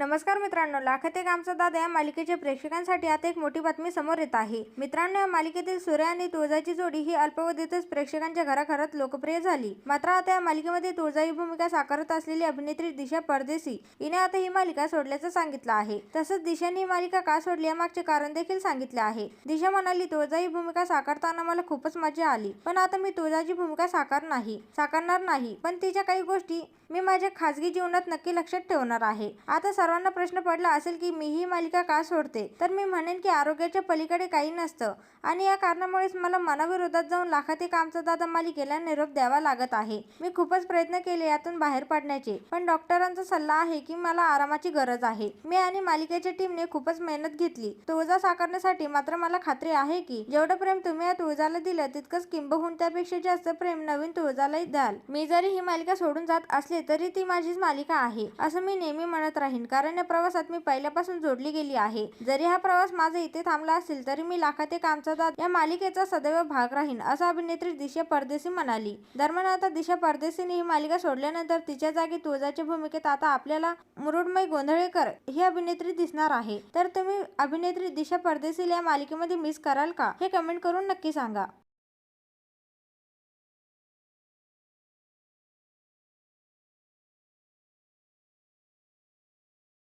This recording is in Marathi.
नमस्कार मित्रांनो लाखते कामचा आमचा दादा या मालिकेच्या प्रेक्षकांसाठी आता एक मोठी बातमी समोर येत आहे. मित्रांनो या मालिकेतील सूर्य आणि तुळजाची जोडी ही अल्पावधीतच प्रेक्षकांच्या घराघरात लोकप्रिय झाली. मात्र आता या मालिकेमध्ये तुळजा ही भूमिका साकारत असलेली अभिनेत्री दिशा परदेसी हिने आता ही मालिका सोडल्याचं सांगितलं आहे. तसंच दिशाने ही मालिका का सोडली यामागचे कारण देखील सांगितले आहे. दिशा म्हणाली तुळजा ही भूमिका साकारताना मला खूपच मजा आली पण आता मी तुळजाची भूमिका साकार नाही साकारणार नाही. पण तिच्या काही गोष्टी मी माझ्या खासगी जीवनात नक्की लक्षात ठेवणार आहे. आता सर्वांना प्रश्न पडला असेल की मी ही मालिका का सोडते? तर मी म्हणेन की आरोग्याच्या पलीकडे काही नसतं. आणि या कारणामुळेच मला मनाविरोधात जाऊन लाखात कामचा दादा मालिकेला निरोप द्यावा लागत आहे. मी खूपच प्रयत्न केले यातून बाहेर पडण्याचे. पण डॉक्टरांचा सल्ला आहे की मला आरामाची गरज आहे. मी आणि मालिकेच्या टीमने खूपच मेहनत घेतली. तुळजा साकारण्यासाठी मात्र मला खात्री आहे की जेवढं प्रेम तुम्ही या तुळजाला दिलं तितकंच किंबहुन त्यापेक्षा जास्त प्रेम नवीन तुळजालाही द्याल. मी जरी ही मालिका सोडून जात असले तरी ती माझीच मालिका आहे असं मी नेहमी म्हणत राहीन. कारण या प्रवासात मी पहिल्यापासून जोडली गेली आहे. जरी हा प्रवास माझा इथे थांबला असेल तरी मी लाखाते कामचा दाद या मालिकेचा सदैव भाग राहीन असं अभिनेत्री दिशा परदेसी म्हणाली. दरम्यान आता दिशा परदेशीने ही मालिका सोडल्यानंतर तिच्या जागी तुळजाच्या भूमिकेत आता आपल्याला मुरुडमय गोंधळेकर ही अभिनेत्री दिसणार आहे. तर तुम्ही अभिनेत्री दिशा परदेसीला या मालिकेमध्ये मिस कराल का? हे कमेंट करून नक्की सांगा.